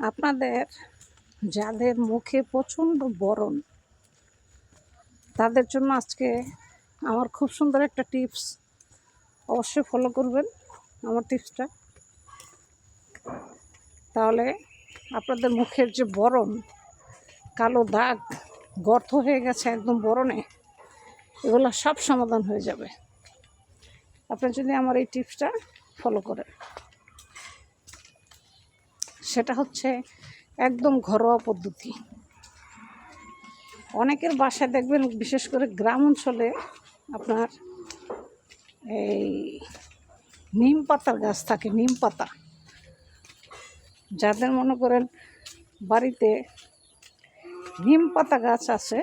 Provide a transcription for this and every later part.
আপনাদের যাদের মুখে প্রচণ্ড বরণ তাদের জন্য আজকে আমার খুব সুন্দর একটা টিপস অবশ্যই ফলো করবেন আমার টিপসটা। তাহলে আপনাদের মুখের যে বরণ কালো দাগ, গর্ত হয়ে গেছে একদম বরণে, এগুলো সব সমাধান হয়ে যাবে। আপনি যদি আমার এই টিপসটা ফলো করেন। সেটা হচ্ছে একদম ঘরোয়া পদ্ধতি। অনেকের বাসায় দেখবেন, বিশেষ করে গ্রাম অঞ্চলে আপনার এই নিম পাতার গাছ থাকে, নিম পাতা। যাদের মনে করেন বাড়িতে নিম পাতা গাছ আছে,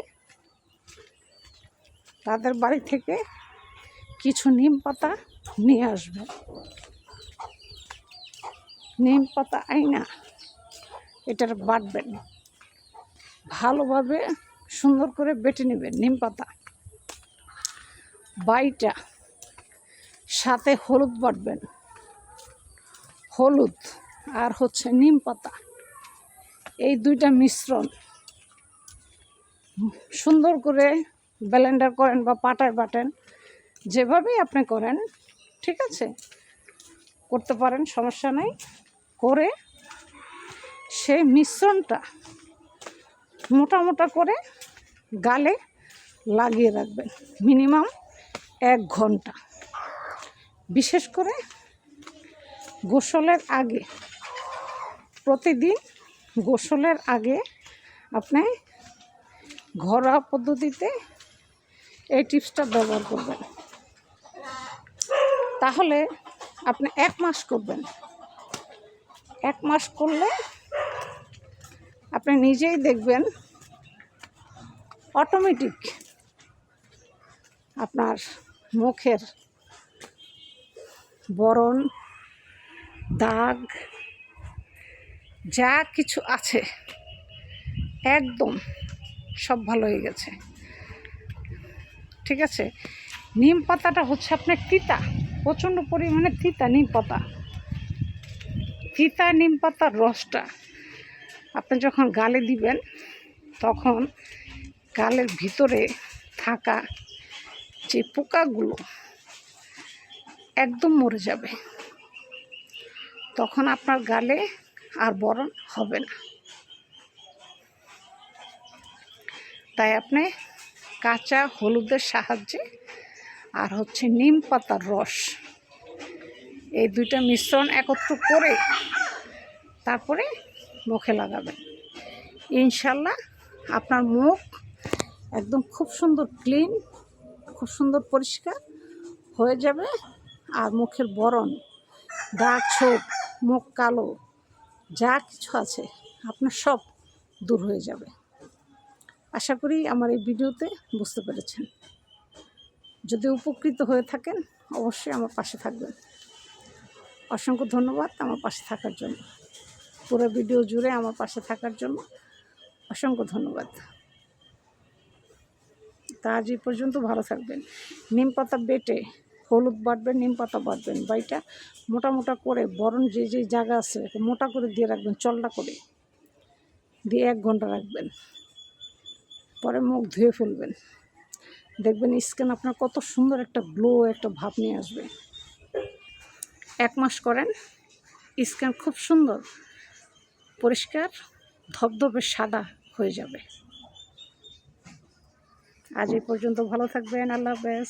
তাদের বাড়ি থেকে কিছু নিম পাতা নিয়ে আসবে। নিম পাতা আইনা, এটার বাটবেন ভালোভাবে সুন্দর করে বেটে নেবেন নিম পাতা। বাইটা সাথে হলুদ বাটবেন হলুদ আর হচ্ছে নিম পাতা, এই দুইটা মিশ্রণ সুন্দর করে ব্লেন্ডার করেন বা পাটায় বাটেন, যেভাবেই আপনি করেন, ঠিক আছে? করতে পারেন, সমস্যা নাই। করে সেই মিশ্রণটা মোটা মোটা করে গালে লাগিয়ে রাখবেন মিনিমাম এক ঘণ্টা। বিশেষ করে গোসলের আগে, প্রতিদিন গোসলের আগে আপনি ঘরোয়া পদ্ধতিতে এই টিপসটা ব্যবহার করবেন। তাহলে আপনি এক মাস করবেন। এক মাস করলে আপনি নিজেই দেখবেন অটোমেটিক আপনার মুখের বরণ, দাগ, যা কিছু আছে, একদম সব ভালো হয়ে গেছে। ঠিক আছে? নিম পাতাটা হচ্ছে আপনার তিতা, প্রচণ্ড পরিমাণে তিতা নিম পাতা। তিতা নিম পাতার রসটা আপনি যখন গালে দিবেন, তখন গালের ভিতরে থাকা যে পোকাগুলো একদম মরে যাবে। তখন আপনার গালে আর বরণ হবে না। তাই আপনি কাঁচা হলুদের সাহায্যে আর হচ্ছে নিম পাতার রস এই দুইটা মিশ্রণ একত্র করে তারপরে মুখে লাগাবেন। ইনশাল্লাহ আপনার মুখ একদম খুব সুন্দর ক্লিন, খুব সুন্দর পরিষ্কার হয়ে যাবে। আর মুখের বরণ, দাগ ছোপ, মুখ কালো, যা কিছু আছে আপনার সব দূর হয়ে যাবে। আশা করি আমার এই ভিডিওতে বুঝতে পেরেছেন। যদি উপকৃত হয়ে থাকেন, অবশ্যই আমার পাশে থাকবেন। অসংখ্য ধন্যবাদ আমার পাশে থাকার জন্য। পুরো ভিডিও জুড়ে আমার পাশে থাকার জন্য অসংখ্য ধন্যবাদ। তা আজ এই পর্যন্ত ভালো থাকবেন। নিম পাতা বেটে, হলুদ বাটবেন, নিম পাতা বাটবেন বাইটা মোটা মোটা করে, বরণ যে যে জায়গা আছে মোটা করে দিয়ে রাখবেন, চলটা করে। দিয়ে এক ঘণ্টা রাখবেন। পরে মুখ ধুয়ে ফেলবেন। দেখবেন স্কিন আপনার কত সুন্দর একটা গ্লো একটা ভাব নিয়ে আসবে। এক মাস করেন। স্কিন খুব সুন্দর, পরিষ্কার, ধবধবে সাদা হয়ে যাবে। আজ এই পর্যন্ত ভালো থাকবেন, আল্লাহ হাফেজ।